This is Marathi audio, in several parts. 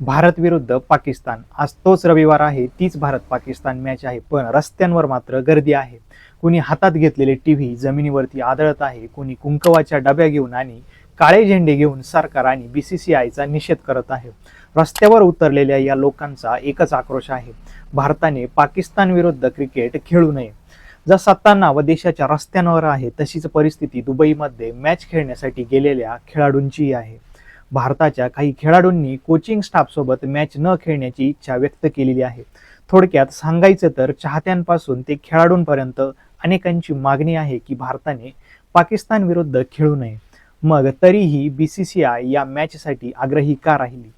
भारत विरुद्ध पाकिस्तान. आज तोच रविवार आहे तीच भारत पाकिस्तान मॅच आहे पण रस्त्यांवर मात्र गर्दी आहे. कुणी हातात घेतलेले टी व्ही जमिनीवरती आदळत आहे कुणी कुंकवाच्या डब्या घेऊन आणि काळे झेंडे घेऊन सरकार आणि बी सी सी आयचा निषेध करत आहे. रस्त्यावर उतरलेल्या या लोकांचा एकच आक्रोश आहे. भारताने पाकिस्तान विरुद्ध क्रिकेट खेळू नये. जसा व देशाच्या रस्त्यांवर आहे तशीच परिस्थिती दुबईमध्ये मॅच खेळण्यासाठी गेलेल्या खेळाडूंची आहे. भारताच्या काही खेळाडूंनी कोचिंग स्टाफसोबत मॅच न खेळण्याची इच्छा व्यक्त केलेली आहे. थोडक्यात सांगायचं तर चाहत्यांपासून ते खेळाडूंपर्यंत अनेकांची मागणी आहे की भारताने पाकिस्तान विरुद्ध खेळू नये. मग तरीही बी सी सी आय या मॅचसाठी आग्रही का राहिली?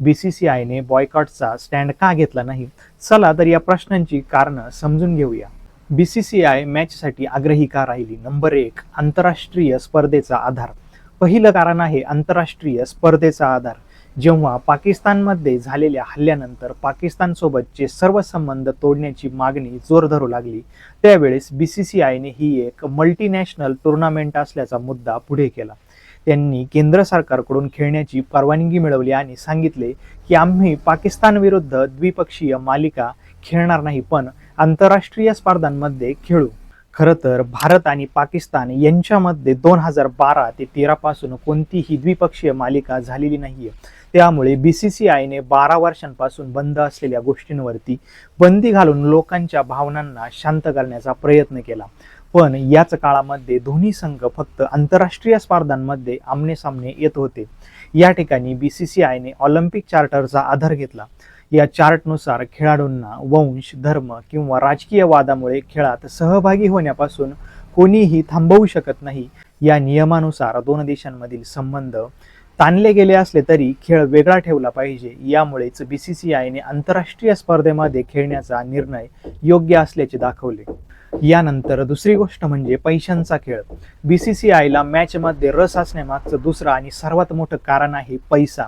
बी सी सी आयने बॉयकॉटचा स्टँड का घेतला नाही? चला तर या प्रश्नांची कारणं समजून घेऊया. बी सी सी आय मॅचसाठी आग्रही का राहिली? नंबर एक आंतरराष्ट्रीय स्पर्धेचा आधार. पहिलं कारण आहे आंतरराष्ट्रीय स्पर्धेचा आधार. जेव्हा पाकिस्तानमध्ये झालेल्या हल्ल्यानंतर पाकिस्तानसोबतचे सर्व संबंध तोडण्याची मागणी जोर धरू लागली त्यावेळेस बी सी सी आयने ही एक मल्टीनॅशनल टुर्नामेंट असल्याचा मुद्दा पुढे केला. त्यांनी केंद्र सरकारकडून खेळण्याची परवानगी मिळवली आणि सांगितले की आम्ही पाकिस्तानविरुद्ध द्विपक्षीय मालिका खेळणार नाही पण आंतरराष्ट्रीय स्पर्धांमध्ये खेळू. खरं तर भारत आणि पाकिस्तान यांच्यामध्ये दोन हजार बारा ते तेरापासून कोणतीही द्विपक्षीय मालिका झालेली नाही आहे त्यामुळे बी सी सी आयने बारा वर्षांपासून बंद असलेल्या गोष्टींवरती बंदी घालून लोकांच्या भावनांना शांत करण्याचा प्रयत्न केला. पण याच काळामध्ये दोन्ही संघ फक्त आंतरराष्ट्रीय स्पर्धांमध्ये आमनेसामने येत होते. या ठिकाणी बी सी सी आयने ऑलिम्पिक चार्टरचा आधार घेतला. या चार्टनुसार खेळाडूंना वंश धर्म किंवा राजकीय वादामुळे खेळात सहभागी होण्यापासून कोणीही थांबवू शकत नाही. या नियमानुसार दोन देशांमधील संबंध ताणले गेले असले तरी खेळ वेगळा ठेवला पाहिजे. यामुळेच बी सी सी आयने आंतरराष्ट्रीय स्पर्धेमध्ये खेळण्याचा निर्णय योग्य असल्याचे दाखवले. यानंतर दुसरी गोष्ट म्हणजे पैशांचा खेळ. बी सी सी आयला मॅचमध्ये रस असण्यामागचं दुसरं आणि सर्वात मोठं कारण आहे पैसा.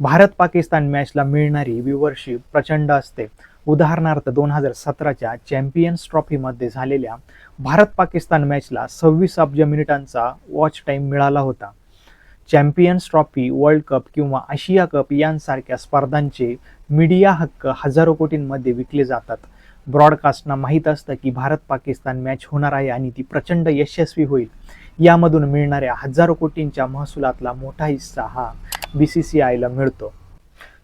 भारत पाकिस्तान मॅचला मिळणारी व्ह्युअरशिप प्रचंड असते. उदाहरणार्थ दोन हजार सतराच्या चॅम्पियन्स ट्रॉफीमध्ये झालेल्या भारत पाकिस्तान मॅचला सव्वीस अब्ज मिनिटांचा वॉच टाईम मिळाला होता. चॅम्पियन्स ट्रॉफी वर्ल्ड कप किंवा आशिया कप यांसारख्या स्पर्धांचे मीडिया हक्क हजारो कोटींमध्ये विकले जातात. ब्रॉडकास्टना माहीत असतं की भारत पाकिस्तान मॅच होणार आहे आणि ती प्रचंड यशस्वी होईल. यामधून मिळणाऱ्या हजारो कोटींच्या महसुलातला मोठा हिस्सा हा बी सी सी आयला मिळतो.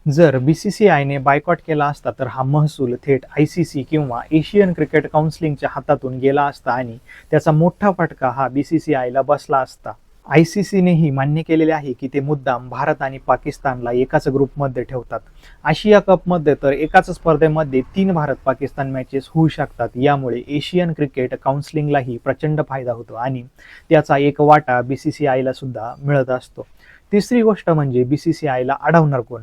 जर बी सी सी आयने बायकॉट केला असता तर हा महसूल थेट आय सी सी किंवा एशियन क्रिकेट काउन्सिलिंगच्या हातातून गेला असता आणि त्याचा मोठा फटका हा बी सी सी आयला बसला असता. आय सी सीनेही मान्य केलेले आहे की ते मुद्दाम भारत आणि पाकिस्तानला एकाच ग्रुपमध्ये ठेवतात. आशिया कपमध्ये तर एकाच स्पर्धेमध्ये तीन भारत पाकिस्तान मॅचेस होऊ शकतात. यामुळे एशियन क्रिकेट काउन्सिलिंगलाही प्रचंड फायदा होतो आणि त्याचा एक वाटा बी सी सी आयला सुद्धा मिळत असतो. तिसरी गोष्ट म्हणजे बी सी सी आयला अडवणार कोण?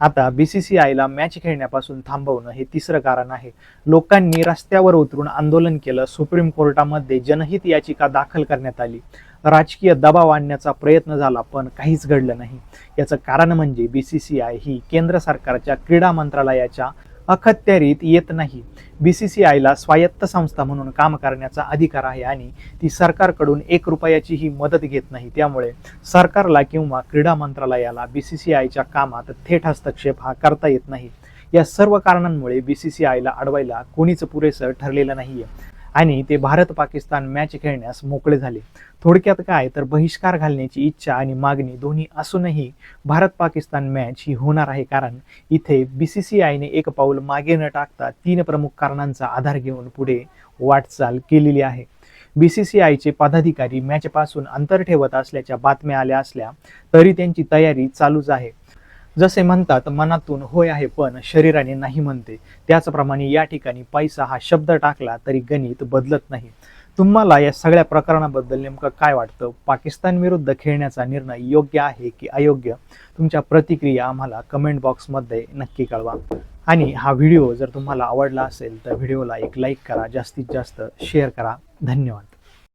आता बी सी सी आयला मॅच खेळण्यापासून थांबवणं हे तिसरं कारण आहे. लोकांनी रस्त्यावर उतरून आंदोलन केलं सुप्रीम कोर्टामध्ये जनहित याचिका दाखल करण्यात आली. राजकीय दबाव आणण्याचा प्रयत्न झाला पण काहीच घडलं नाही. याचं कारण म्हणजे बी सी सी आय ही केंद्र सरकारच्या क्रीडा मंत्रालयाच्या अखत्यारीत येत नाही. बी सी सी आयला स्वायत्त संस्था म्हणून काम करण्याचा अधिकार आहे आणि ती सरकारकडून एक रुपयाचीही मदत घेत नाही. त्यामुळे सरकारला किंवा क्रीडा मंत्रालयाला बी सी सी आयच्या कामात थेट हस्तक्षेप हा करता येत नाही. या सर्व कारणांमुळे बी सी सी आयला अडवायला कोणीच पुरेसं ठरलेलं नाहीये. आणि ते भारत पाकिस्तान मॅच खेळण्यास मोकळे झाले. थोडक्यात काय तर बहिष्कार घालण्याची इच्छा आणि मागणी दोन्ही असूनही भारत पाकिस्तान मॅच ही होणार आहे कारण इथे बी सी सी आयने एक पाऊल मागे न टाकता तीन प्रमुख कारणांचा आधार घेऊन पुढे वाटचाल केलेली आहे. बी सी सी आयचे पदाधिकारी मॅचपासून अंतर ठेवत असल्याच्या बातम्या आल्या असल्या तरी त्यांची तयारी चालूच आहे. जसे म्हणतात मनातून होय आहे पण शरीराने नाही म्हणते. त्याचप्रमाणे या ठिकाणी पैसा हा शब्द टाकला तरी गणित बदलत नाही. तुम्हाला या सगळ्या प्रकरणाबद्दल नेमकं काय वाटतं? पाकिस्तान विरुद्ध खेळण्याचा निर्णय योग्य आहे की अयोग्य? तुमच्या प्रतिक्रिया आम्हाला कमेंट बॉक्समध्ये नक्की कळवा. आणि हा व्हिडिओ जर तुम्हाला आवडला असेल तर व्हिडिओला एक लाईक करा जास्तीत जास्त शेअर करा. धन्यवाद.